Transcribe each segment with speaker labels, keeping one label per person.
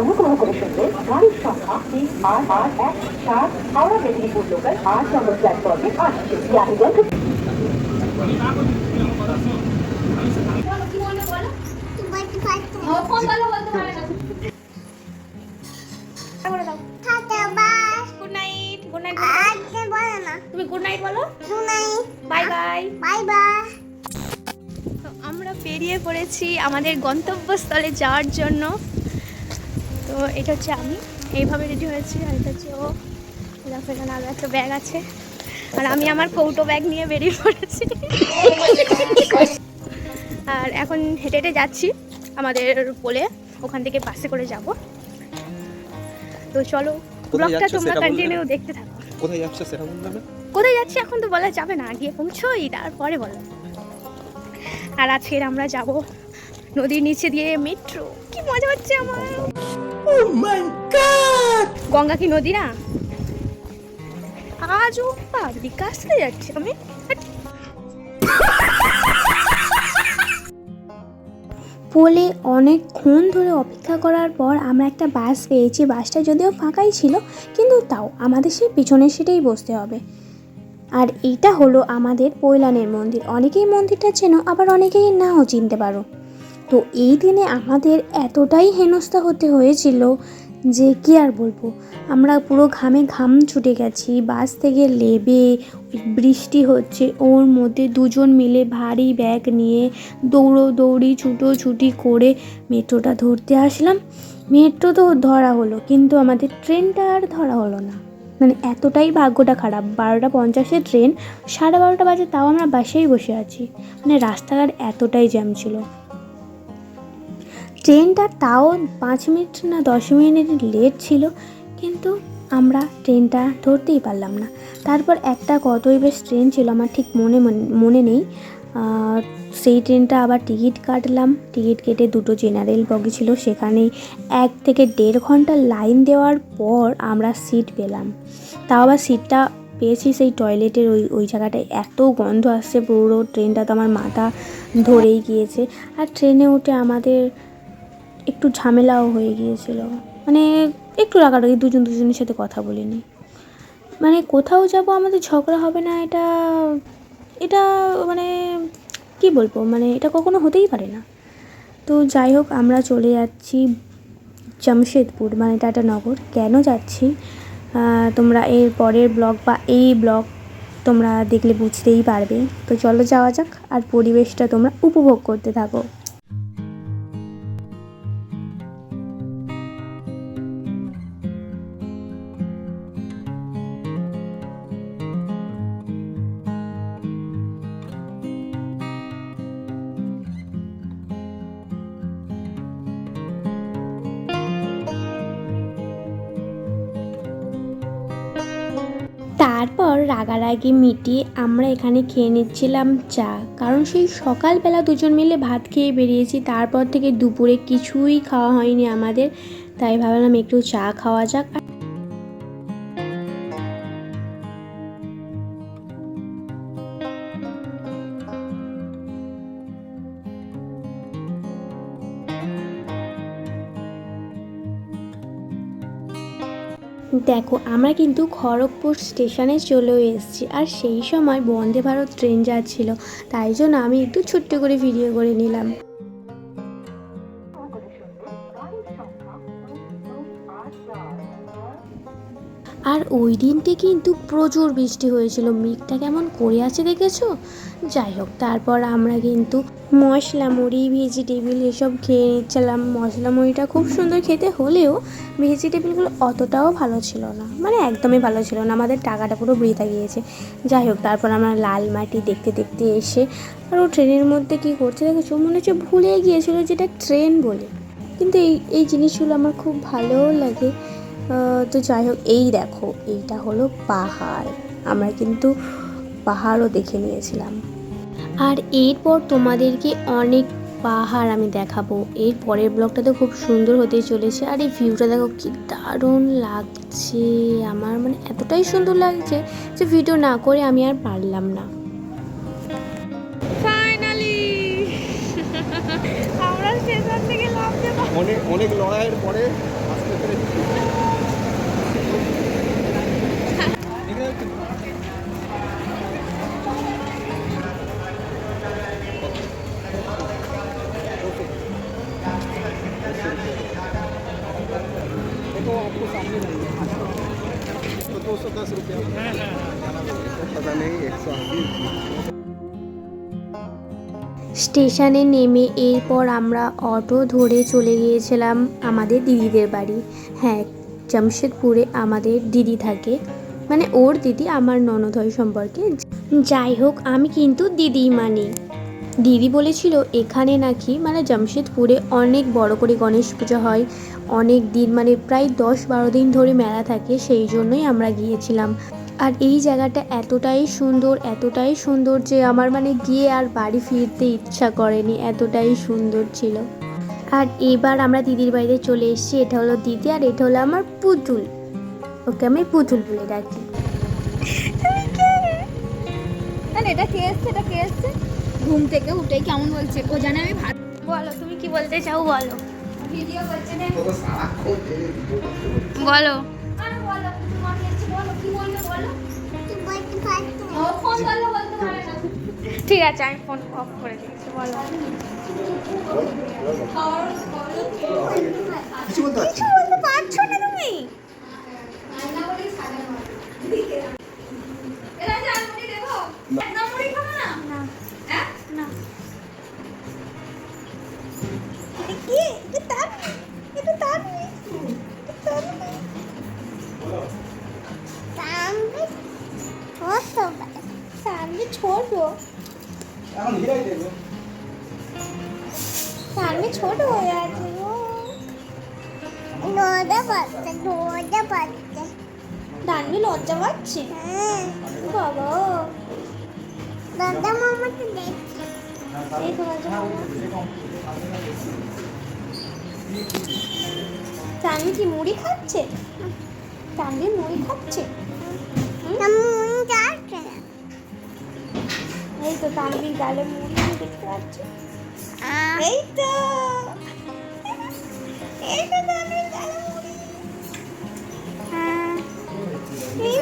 Speaker 1: অনুগ্রহ করে শুনবেন গাড়ির সংখ্যা তিন আট আট এক সাত হাওড়া মেদিনীপুর লোকাল আট নম্বর প্ল্যাটফর্মে আসছে।
Speaker 2: তুমি গুড নাইট বলো বাই বাই তো আমরা বেরিয়ে পড়েছি আমাদের গন্তব্যস্থলে যাওয়ার জন্য। তো এটা হচ্ছে আমি। এইভাবে রেডি হয়েছি আর এটা হচ্ছে ও। এখানে আরও একটা ব্যাগ আছে। আর আমি আমার কৌটো ব্যাগ নিয়ে বেরিয়ে পড়েছি। আর এখন হেঁটে হেঁটে যাচ্ছি আমাদের পোলে ওখান থেকে বাসে করে যাব। তো চলো ব্লগটা তোমরা কন্টিনিউ দেখতে থাকো।
Speaker 3: কোথায় যাচ্ছে সেটা বলবে
Speaker 2: কোথায় যাচ্ছি এখন তো বলা যাবে না গিয়ে পৌঁছোই তারপরে বলো। আর আজকের আমরা যাব নদীর নিচে দিয়ে মেট্রো কি মজা হচ্ছে আমার। গঙ্গা কি নদী না? আজও পাবলিক কাছে যাচ্ছি আমি।
Speaker 4: পোলে অনেকক্ষণ ধরে অপেক্ষা করার পর আমরা একটা বাস পেয়েছি। বাসটা যদিও ফাঁকাই ছিল কিন্তু তাও আমাদের সেই পিছনের সিটেই বসতে হবে। আর এইটা হলো আমাদের পৈলানের মন্দির। অনেকেই মন্দিরটা চেনো আবার অনেকেই নাও চিনতে পারো। তো এই দিনে আমাদের এতটাই হেনস্থা হতে হয়েছিল যে কি আর বলব? আমরা পুরো ঘামে ঘাম ছুটে গেছি, বাস থেকে লেবে, বৃষ্টি হচ্ছে, ওর মধ্যে দুজন মিলে ভারী ব্যাগ নিয়ে দৌড়ো দৌড়ি ছুটোছুটি করে মেট্রোটা ধরতে আসলাম। মেট্রো তো ধরা হলো, কিন্তু আমাদের ট্রেনটা আর ধরা হলো না। মানে এতটাই ভাগ্যটা খারাপ, বারোটা পঞ্চাশে ট্রেন, সাড়ে বারোটা বাজে তাও আমরা বাসেই বসে আছি। মানে রাস্তাঘাট এতটাই জ্যাম ছিল। ট্রেনটা তাও পাঁচ মিনিট না দশ মিনিট লেট ছিল, কিন্তু আমরা ট্রেনটা ধরতেই পারলাম না। তারপর একটা কতই বেশ ট্রেন ছিল, আমার ঠিক মনে মনে- নেই। সেই ট্রেনটা আবার টিকিট কাটলাম। টিকিট কেটে দুটো জেনারেল বগি ছিল, সেখানেই এক থেকে দেড় ঘণ্টা লাইন দেওয়ার পর আমরা সিট পেলাম। তাও আবার সিটটা পেয়েছি সেই টয়লেটের ওই ওই জায়গাটায়। এত গন্ধ আসছে পুরো, ট্রেনটা তো আমার মাথা ধরেই গিয়েছে। আর ট্রেনে উঠে আমাদের একটু ঝামেলাও হয়ে গিয়েছিল। মানে একটু রাগারাগি, দুজন দুজনের সাথে কথা বলিনি। মানে কোথাও যাব, আমাদের ঝগড়া হবে না, এটা এটা মানে কি বলব মানে এটা কখনো হতেই পারে না। তো যাই হোক, আমরা চলে যাচ্ছি জামশেদপুর মানে টাটানগর কেন যাচ্ছি? তোমরা এর পরের ব্লগ বা এই ব্লগ তোমরা দেখলে বুঝতেই পারবে। তো চলো যাওয়া যাক, আর পরিবেশটা তোমরা উপভোগ করতে থাকো। তারপর রাগারাগি মিটিয়ে আমরা এখানে খেয়ে নিচ্ছিলাম চা। কারণ সেই সকালবেলা দুজন মিলে ভাত খেয়ে বেরিয়েছি, তারপর থেকে দুপুরে কিছুই খাওয়া হয়নি আমাদের। তাই ভাবলাম একটু চা খাওয়া যাক। দেখো, আমরা কিন্তু খড়গপুর স্টেশনে চলেও এসেছি আর সেই সময় বন্দে ভারত ট্রেন যাচ্ছিল। তাই জন্য আমি একটু ছোট্ট করে ভিডিও করে নিলাম। আর ওই দিনকে কিন্তু প্রচুর বৃষ্টি হয়েছিল। মেঘটা কেমন করে আছে দেখেছ? যাই হোক, তারপর আমরা কিন্তু মশলা মুড়ি ভেজিটেবিল এসব খেয়ে নিচ্ছিলাম। মশলা মুড়িটা খুব সুন্দর খেতে হলেও ভেজিটেবিলগুলো অতটাও ভালো ছিল না। মানে একদমই ভালো ছিল না, আমাদের টাকাটা পুরো বৃথা গিয়েছে। যাই হোক, তারপর আমরা লাল মাটি দেখতে দেখতে এসে আর ও ট্রেনের মধ্যে কী করছে দেখেছ? মনে হচ্ছে ভুলে গিয়েছিল যেটা ট্রেন বলে। কিন্তু এই এই জিনিসগুলো আমার খুব ভালোও লাগে। তো যাই হোক এই দেখো এইটা হলো পাহাড়। আমরা কিন্তু পাহাড়ও দেখে নিয়েছিলাম। আর এরপর তোমাদেরকে অনেক পাহাড় আমি দেখাবো। এর পরের ব্লগটা তো খুব সুন্দর হতে চলেছে। আর এই ভিউটা দেখো কি দারুণ লাগছে। আমার মানে এতটাই সুন্দর লাগছে যে ভিডিও না করে আমি আর পারলাম না।
Speaker 3: অনেক অনেক লড়াইয়ের পরে আসতে तो आपको सामने तो दो सौ दस रुपया पता नहीं एक सौ अस्सी
Speaker 4: স্টেশনে নেমে এরপর আমরা অটো ধরে চলে গিয়েছিলাম আমাদের দিদিদের বাড়ি হ্যাঁ জামশেদপুরে আমাদের দিদি থাকে মানে ওর দিদি আমার ননদ হয় সম্পর্কে যাই হোক আমি কিন্তু দিদি মানি দিদি বলেছিল এখানে নাকি মানে জামশেদপুরে অনেক বড় করে গণেশ পুজো হয় অনেক দিন মানে প্রায় দশ বারো দিন ধরে মেলা থাকে, সেই জন্যই আমরা গিয়েছিলাম। আর এই জায়গাটা এতটাই সুন্দর এতটাই সুন্দর যে আমার মানে গিয়ে আর বাড়ি ফিরতে ইচ্ছা করেনি, এতটাই সুন্দর ছিল। আর এবার আমরা দিদির বাড়িতে চলে এসেছি, এটা হলো দিদি আর এটা হলো আমার পুতুল। ওকে আমি পুতুল বলে ডাকি।
Speaker 2: এটা কে এসছে? এটা কে এসছে? ঘুম থেকে উঠে কেমন বলছে? ও জানে আমি ভাত
Speaker 4: বলো, তুমি কি বলতে চাও বলো। বলো। ঠিক আছে আমি ফোন অফ করে দিচ্ছি বলো।
Speaker 3: কিছু বলতে পারছ না
Speaker 2: তুমি? ছোট
Speaker 3: এখন হিরাই দেবে
Speaker 2: সামনে ছোট হয়ে আছে গো।
Speaker 5: পাচ্ছে রোদে পাচ্ছে।
Speaker 2: দানবি লজ্জা পাচ্ছে?
Speaker 5: হ্যাঁ।
Speaker 2: বাবা।
Speaker 5: দাদা দেখছি।
Speaker 2: এই তো লজ্জা পাবো। কি মুড়ি খাচ্ছে? তানভি মুড়ি খাচ্ছে?
Speaker 5: যাচ্ছে
Speaker 2: এই তো তানভির গালে মুড়ি দেখতে পাচ্ছি? এই তো। এই তো গালে মুড়ি। এই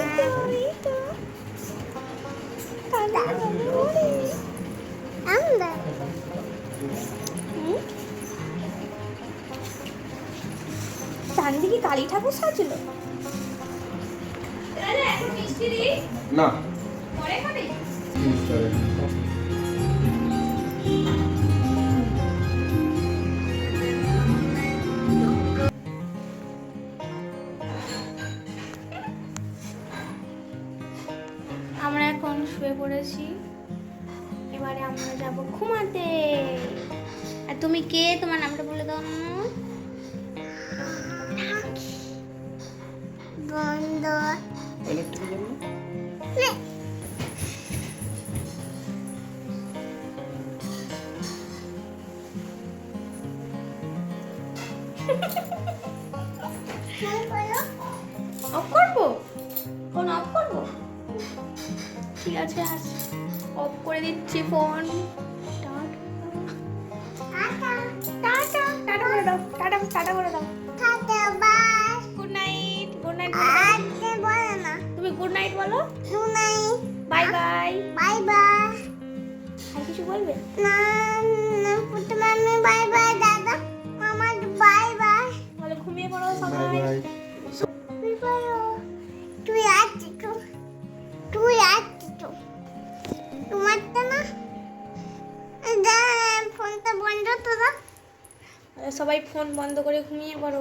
Speaker 2: এই কি কালী ঠাকুর সাজলো?
Speaker 3: না।
Speaker 4: আমরা এখন শুয়ে পড়েছি। এবারে আমরা যাব ঘুমাতে। আর তুমি কে? তোমার অফ করব? ফোন অফ করব? ঠিক আছে আস অফ করে দিচ্ছি ফোন
Speaker 5: বাস
Speaker 4: গুড নাইট গুড নাইট
Speaker 5: আজকে বলে না
Speaker 4: তুমি good
Speaker 5: night
Speaker 4: bye bye
Speaker 5: bye bye
Speaker 4: আর কিছু বলবে?
Speaker 5: না।
Speaker 4: সবাই ফোন বন্ধ করে ঘুমিয়ে পড়ো।